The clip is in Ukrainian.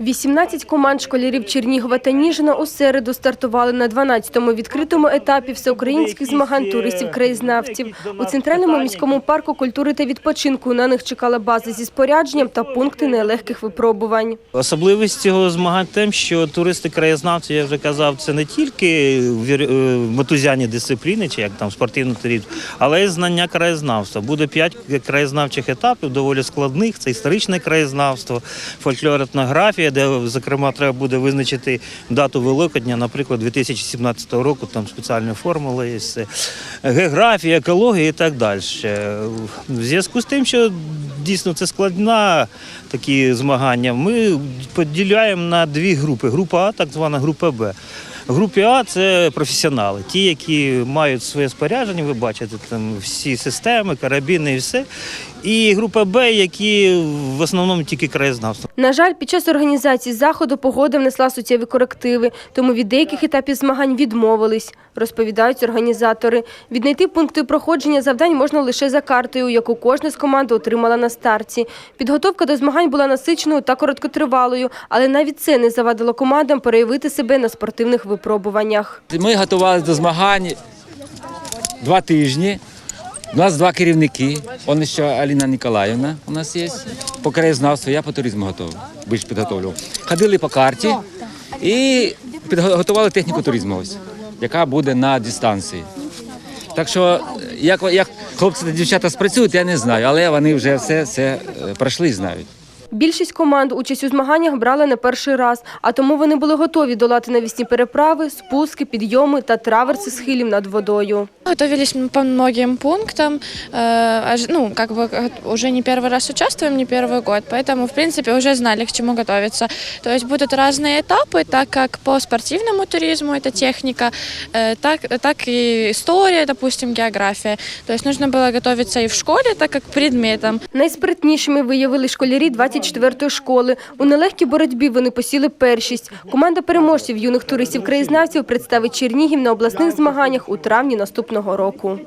18 команд школярів Чернігова та Ніжина у середу стартували на 12-му відкритому етапі всеукраїнських змагань туристів-краєзнавців. У центральному міському парку культури та відпочинку на них чекала база зі спорядженням та пункти нелегких випробувань. Особливість цього змагань тим, що туристи-краєзнавці, я вже казав, це не тільки е, мотузяні дисципліни, чи як там спортивний туризм, але й знання краєзнавства. Буде п'ять краєзнавчих етапів, доволі складних. Це історичне краєзнавство, фольклор, етнографія, де зокрема треба буде визначити дату Великодня, наприклад, 2017 року. Там спеціальні формули є. Географія, екологія і так далі. В зв'язку з тим, що дійсно це складна такі змагання. Ми поділяємо на дві групи: група А, так звана група Б. Групі А це професіонали, ті, які мають своє спорядження, ви бачите там всі системи, карабіни і все. І група Б, які в основному тільки краєзнавство. На жаль, під час організації заходу погода внесла суттєві корективи, тому від деяких етапів змагань відмовились, розповідають організатори. Віднайти пункти проходження завдань можна лише за картою, яку кожна з команд отримала на старті. Підготовка до змагань була насиченою та короткотривалою, але навіть це не завадило командам проявити себе на спортивних випробуваннях. Ми готувалися до змагань два тижні. У нас два керівники. Он ще Аліна Ніколаївна у нас є. По краєзнавству, я по туризму готовий, більш підготовлював. Ходили по карті і підготували техніку туризму, ось, яка буде на дистанції. Так що, як, як хлопці та дівчата спрацюють, я не знаю, але вони вже все, все е, пройшли і знають. Більшість команд участь у змаганнях брала не перший раз, а тому вони були готові долати навісні переправи, спуски, підйоми та траверси схилів над водою. Готовились мы по многим пунктам. Э, ож- Ну, как бы э, уже не первый раз участвуем, не первый год, поэтому, в принципе, уже знали, к чему готовиться. То есть будут разные этапы, так как по спортивному туризму это техника, э, так, так и история, допустим, география. То есть нужно было готовиться и в школе, так как к предметам. Найспритнішими виявили школярі 24-ї школи. У нелегкій боротьбі вони посіли першість. Команда переможців юних туристів-краєзнавців представить Чернігів на обласних змаганнях у травні наступного року.